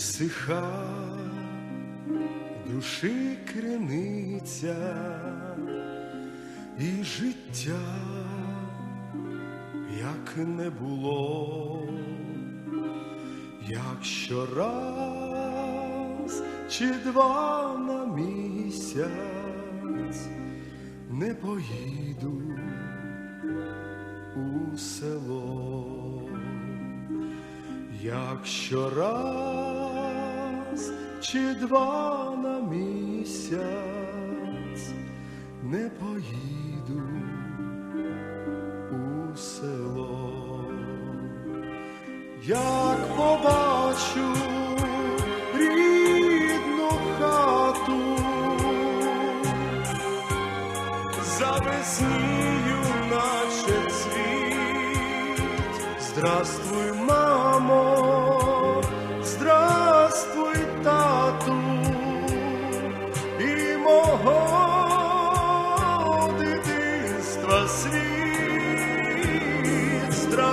висиха душі криниця і життя, як не було, якщо раз чи два на місяць не поїду у село, якщо раз чи два на місяць не поїду у село, як побачу рідну хату, завеснію, наче цвіт. Здравствуй,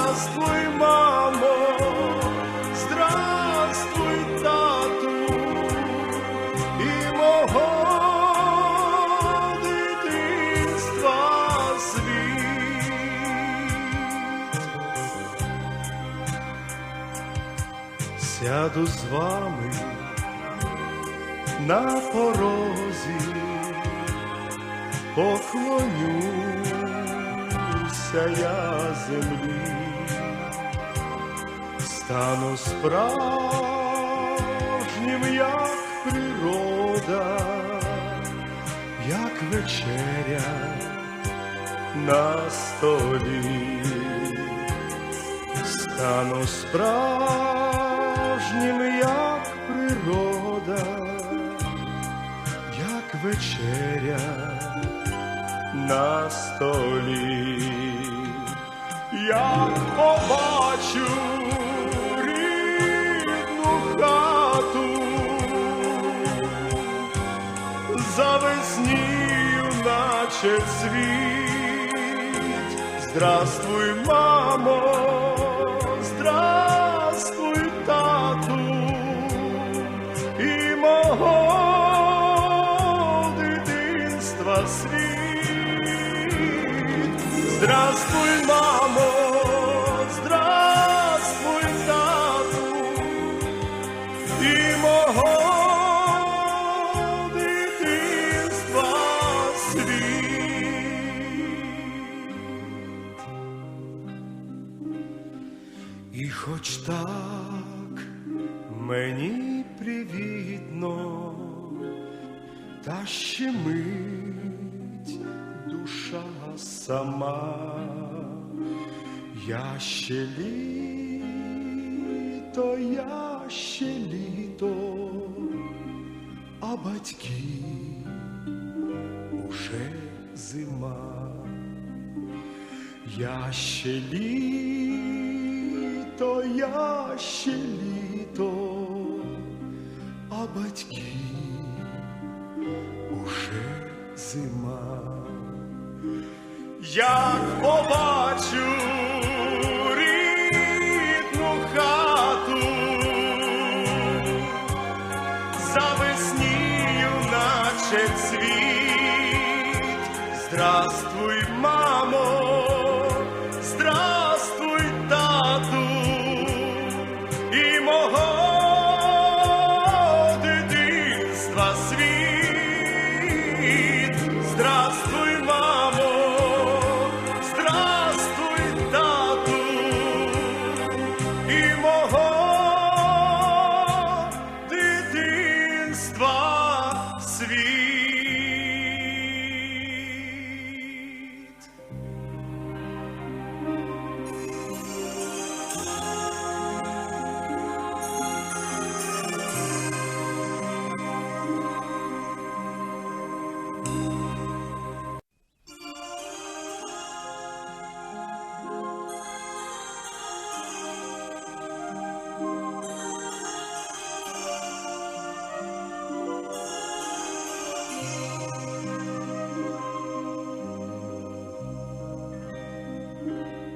Здравствуй, мамо, здравствуй, тату, і мого дитинства світ. Сяду з вами на порозі, поклонюся я землі, стану справжнім, як природа, як вечеря на столі. Стану справжнім, як природа, як вечеря на столі, як побачу завеснію, наче світ. Здравствуй, мамо, здравствуй, тату, і мого дитинства світ. Здравствуй, І хоч так мені привітно, та ще мить душа сама, я ще літо, я ще літо, а батьки уже зима. Я ще літо, я ще літо, а батьки уже зима, як побачу рідну хату, завеснію, наче цвіт, здравствуй, мамо. svi